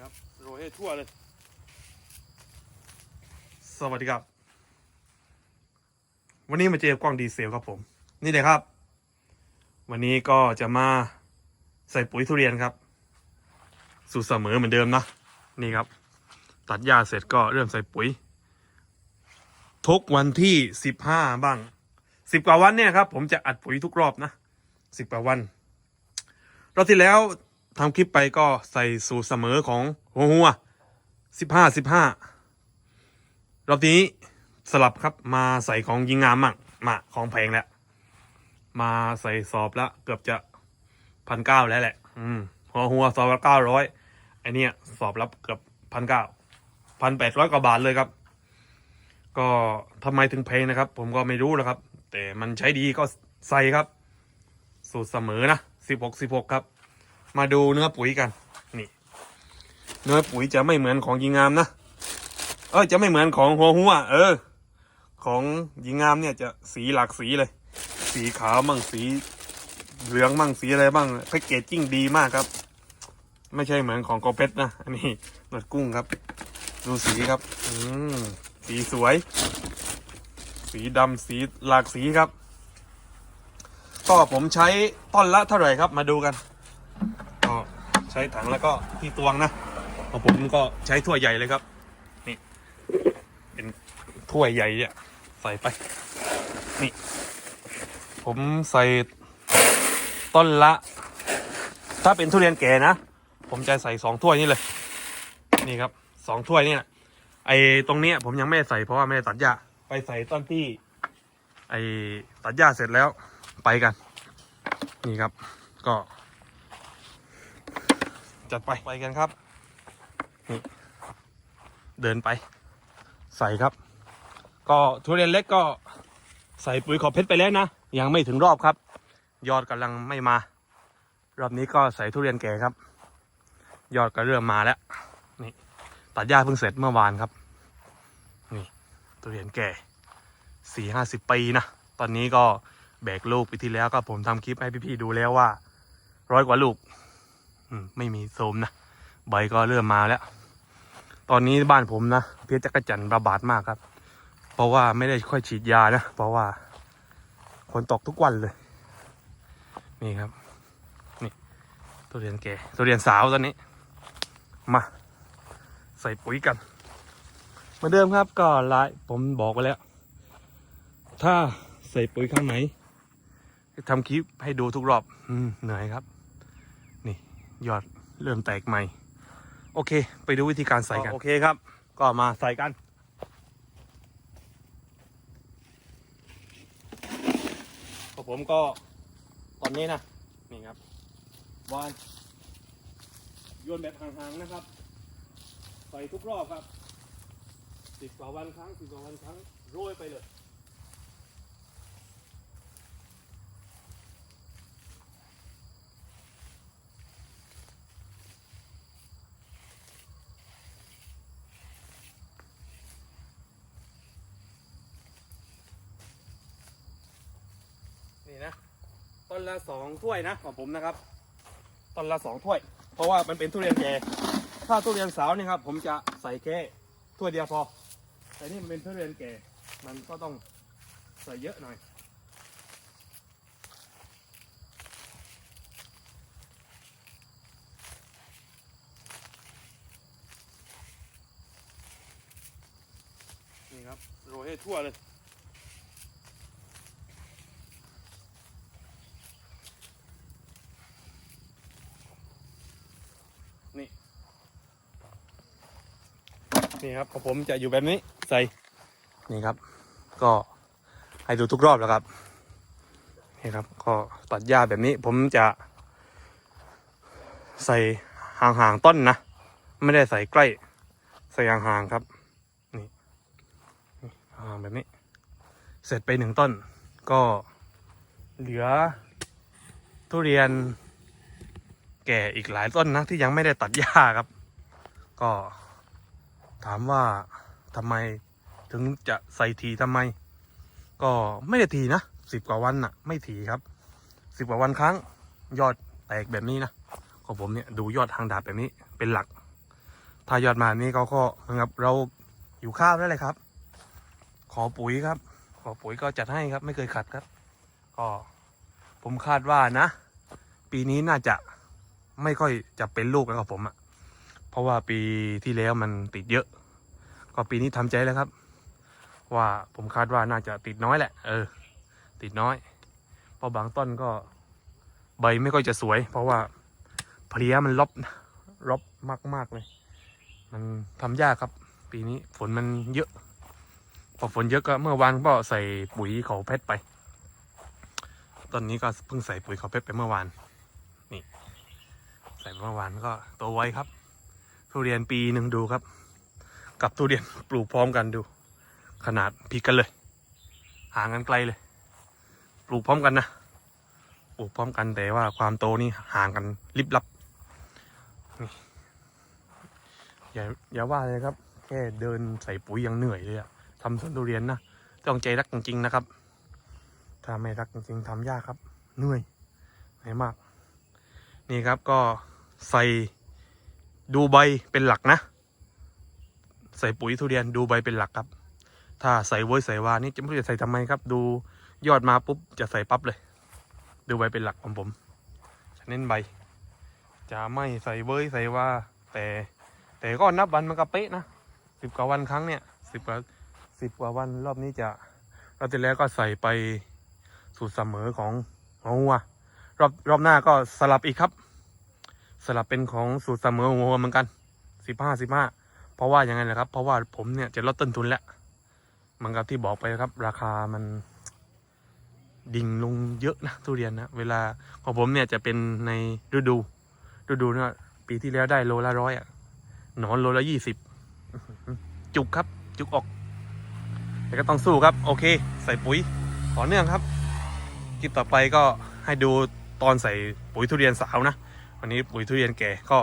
ครับโรยให้ทั่วเลย สวัสดีครับ วันนี้มาเจอกล้องดีเซลครับผม นี่เลยครับ วันนี้ก็จะมาใส่ปุ๋ยทุเรียนครับ สูตรเสมอเหมือนเดิมนะนี่ครับ ตัดหญ้าเสร็จก็เริ่มใส่ปุ๋ย ทุกวันที่สิบห้าบ้างสิบกว่าวันเนี่ยครับ ผมจะอัดปุ๋ยทุกรอบนะสิบกว่าวันรอบที่แล้ว ทำคลิปไปก็ใส่สูตรเสมอของหัวหัวสิบห้าสิบห้ารอบนี้สลับครับมาใส่ของยิงงามมั่งมาของแพงแล้ว มาใส่สอบแล้วเกือบจะพันเก้าแล้วแหละ อืมหัวหัวสอบละเก้าร้อยไอเนี้ยสอบรับเกือบพันเก้าพันแปดร้อยกว่าบาทเลยครับ ก็ทำไมถึงแพงนะครับ ผมก็ไม่รู้แล้วครับ แต่มันใช้ดีก็ใส่ครับ สูตรเสมอนะสิบหกสิบหกครับ มาดูเนื้อปุ๋ยกัน นี่ เนื้อปุ๋ยจะไม่เหมือนของยิงงามนะ เออจะไม่เหมือนของหัวหัว เออ ของยิงงามเนี่ยจะสีหลากสีเลย สีขาวมั่งสีเหลืองมั่งสีอะไรบ้างแพ็กเกจจิ้งดีมากครับ ไม่ใช่เหมือนของโกเพชรนะ อันนี้หนวดกุ้งครับ ดูสีครับ อืมสีสวย สีดำสีหลากสีครับ ก็ผมใช้ต้นละเท่าไหร่ครับ มาดูกัน ใช้ถังแล้วก็ที่ตวงนะของผมก็ใช้ถ้วยใหญ่เลยครับ นี่ เป็นถ้วยใหญ่เนี่ยใส่ไป นี่ ผมใส่ต้นละ ถ้าเป็นทุเรียนแก่นะ ผมจะใส่สองถ้วยนี่เลย นี่ครับสองถ้วยนี่นะไอ้ตรงเนี้ยผมยังไม่ใส่เพราะว่าไม่ได้ตัดหญ้าไปใส่ต้นที่ ไอ้ตัดหญ้าเสร็จแล้วไปกัน นี่ครับ ก็ จัดไปไปกันครับนี่เดินไป ใส่ครับ ก็ทุเรียนเล็กก็ใส่ปุ๋ยขอบเพชรไปแล้วนะ ยังไม่ถึงรอบครับ ยอดกำลังไม่มา รอบนี้ก็ใส่ทุเรียนแก่ครับ ยอดก็เริ่มมาแล้วนี่ตัดหญ้าเพิ่งเสร็จเมื่อวานครับนี่ทุเรียนแก่สี่ห้าสิบปีนะตอนนี้ก็แบกลูกไปที่แล้วก็ผมทำคลิปให้พี่ๆดูแล้วว่า ร้อยกว่าลูก ไม่มีโสมนะใบก็เริ่มมาแล้ว ตอนนี้บ้านผมนะเพี้ยจักรจันระบาดมากครับ เพราะว่าไม่ได้ค่อยฉีดยานะ เพราะว่าฝนตกทุกวันเลย นี่ครับ นี่ทุเรียนแก่ทุเรียนสาวตอนนี้ มา ใส่ปุ๋ยกันเหมือนเดิมครับก็ลายผมบอกไปแล้ว ถ้าใส่ปุ๋ยข้างไหนทำคลิปให้ดูทุกรอบ อืมเหนื่อยครับ ยอดเริ่มแตกใหม่ โอเค ไปดูวิธีการใส่กัน โอเคครับ ก็มาใส่กันของผมก็ตอนนี้นะ นี่ครับวานโยนแบบห่างๆนะครับ ใส่ทุกรอบครับสิบกว่าวันครั้งสิบกว่าวันครั้งโรยไปเลย ต้นละสองถ้วยนะของผมนะครับต้นละสองถ้วย เพราะว่ามันเป็นทุเรียนแก่ถ้าทุเรียนสาวนี่ครับผมจะใส่แค่ถ้วยเดียวพอ แต่นี่มันเป็นทุเรียนแก่ มันก็ต้องใส่เยอะหน่อยนี่ครับโรยให้ทั่วเลย นี่ นี่ครับของผมจะอยู่แบบนี้ใส่นี่ครับ ก็ให้ดูทุกรอบแล้วครับนี่ครับ ก็ตัดหญ้าแบบนี้ ผมจะใส่ห่างๆต้นนะ ไม่ได้ใส่ใกล้ ใส่ห่างๆครับ นี่นี่ห่างแบบนี้ เสร็จไปหนึ่งต้น ก็เหลือ ทุเรียน แก่อีกหลายต้นนะ ที่ยังไม่ได้ตัดหญ้าครับ ก็ ถามว่าทำไมถึงจะใส่ทีทำไม ก็ไม่ได้ทีนะสิบกว่าวันน่ะ ไม่ทีครับสิบกว่าวันครั้ง ยอดแตกแบบนี้นะของผมเนี่ยดูยอดทางดาบแบบนี้เป็นหลัก ถ้ายอดมานี่เขาก็นะครับเราอยู่ข้าวได้เลยครับ ขอปุ๋ยครับ ขอปุ๋ยก็จัดให้ครับ ไม่เคยขัดครับ ก็ผมคาดว่านะ ปีนี้น่าจะไม่ค่อยจะเป็นลูกแล้วกับผมอะ เพราะว่าปีที่แล้วมันติดเยอะ ก็ปีนี้ทำใจแล้วครับ ว่าผมคาดว่าน่าจะติดน้อยแหละ เออ ติดน้อย เพราะบางต้นก็ใบไม่ค่อยจะสวย เพราะว่าเพลี้ยมันลบนะรบมากเลย มันทำยากครับ ปีนี้ฝนมันเยอะ พอฝนเยอะก็เมื่อวานก็ใส่ปุ๋ยเขาเพชรไปตอนนี้ก็เพิ่งใส่ปุ๋ยเขาเพชรไปเมื่อวาน นี่ ใส่เมื่อวานก็โตไวครับ ทุเรียนปีหนึ่งดูครับ กับทุเรียนปลูกพร้อมกันดู ขนาดพลิกกันเลยห่างกันไกลเลย ปลูกพร้อมกันนะปลูกพร้อมกันแต่ว่าความโตนี่ห่างกันลิบลับนี่อย่าอย่าว่าเลยครับ แค่เดินใส่ปุ๋ยยังเหนื่อยเลยอะทำสวนทุเรียนนะต้องใจรักจริงๆนะครับ ถ้าไม่รักจริงๆทำยากครับเหนื่อยเหนื่อยมาก นี่ครับก็ใส่ ดูใบเป็นหลักนะ ใส่ปุ๋ยทุเรียนดูใบเป็นหลักครับ ถ้าใส่เว้ยใส่วานี่จะไม่รู้จะใส่ทำไมครับ ดูยอดมาปุ๊บจะใส่ปั๊บเลย ดูใบเป็นหลักของผมจะเน้นใบ จะไม่ใส่เว้ยใส่ว่าแต่ แต่ก็นับวันมันก็เป๊ะนะสิบกว่าวันครั้งเนี่ยสิบกว่าสิบกว่าวันรอบนี้จะรอบที่แล้วก็ใส่ไปสูตรเสมอของของวัวรอบรอบหน้าก็สลับอีกครับ สลับเป็นของสูตรเสมอของวัวเหมือนกันสิบห้าสิบห้าเพราะว่ายังไงละครับ เพราะว่าผมเนี่ยจะลดต้นทุนแล้วเหมือนกับที่บอกไปครับ ราคามันดิ่งลงเยอะนะทุเรียนนะเวลาของผมเนี่ยจะเป็นในฤดูฤดูเนี่ยปีที่แล้วได้โลละร้อยอะหนอนโลละยี่สิบจุกครับ จุกออก แต่ก็ต้องสู้ครับ โอเค ใส่ปุ๋ยต่อเนื่องครับคลิปต่อไปก็ให้ดูตอนใส่ปุ๋ยทุเรียนสาวนะ วันนี้ปุ๋ยทุเรียนแก่ก็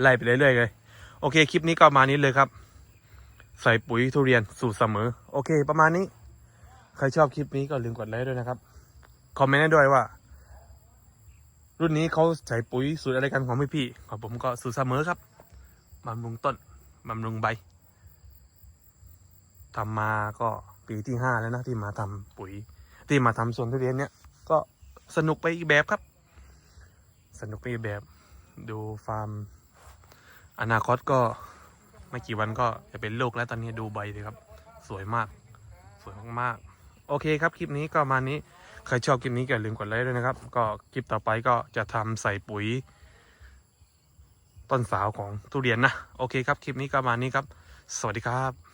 ไล่ไปเรื่อยๆเลย โอเค คลิปนี้ก็มานี้เลยครับ ใส่ปุ๋ยทุเรียนสูตรเสมอ โอเค ประมาณนี้ ใครชอบคลิปนี้ก็ลืมกดไลค์ด้วยนะครับ คอมเมนต์ให้ด้วยว่า รุ่นนี้เขาใส่ปุ๋ยสูตรอะไรกันของพี่พี่ของผมก็สูตรเสมอครับบำรุงต้นบำรุงใบทำมาก็ปีที่ห้าแล้วนะที่มาทำปุ๋ย ที่มาทำสวนทุเรียนเนี่ย ก็สนุกไปอีกแบบครับ สนุกปีแบบดูฟาร์ม อนาคตก็ไม่กี่วันก็จะเป็นลูกแล้วตอนนี้ดูใบเลยครับ สวยมาก สวยมากๆ โอเคครับ คลิปนี้ก็มานี้ ใครชอบคลิปนี้ก็อย่าลืมกดไลค์ด้วยนะครับ ก็คลิปต่อไปก็จะทำใส่ปุ๋ย ต้นสาวของทุเรียนนะ โอเคครับ คลิปนี้ก็มานี้ครับ สวัสดีครับ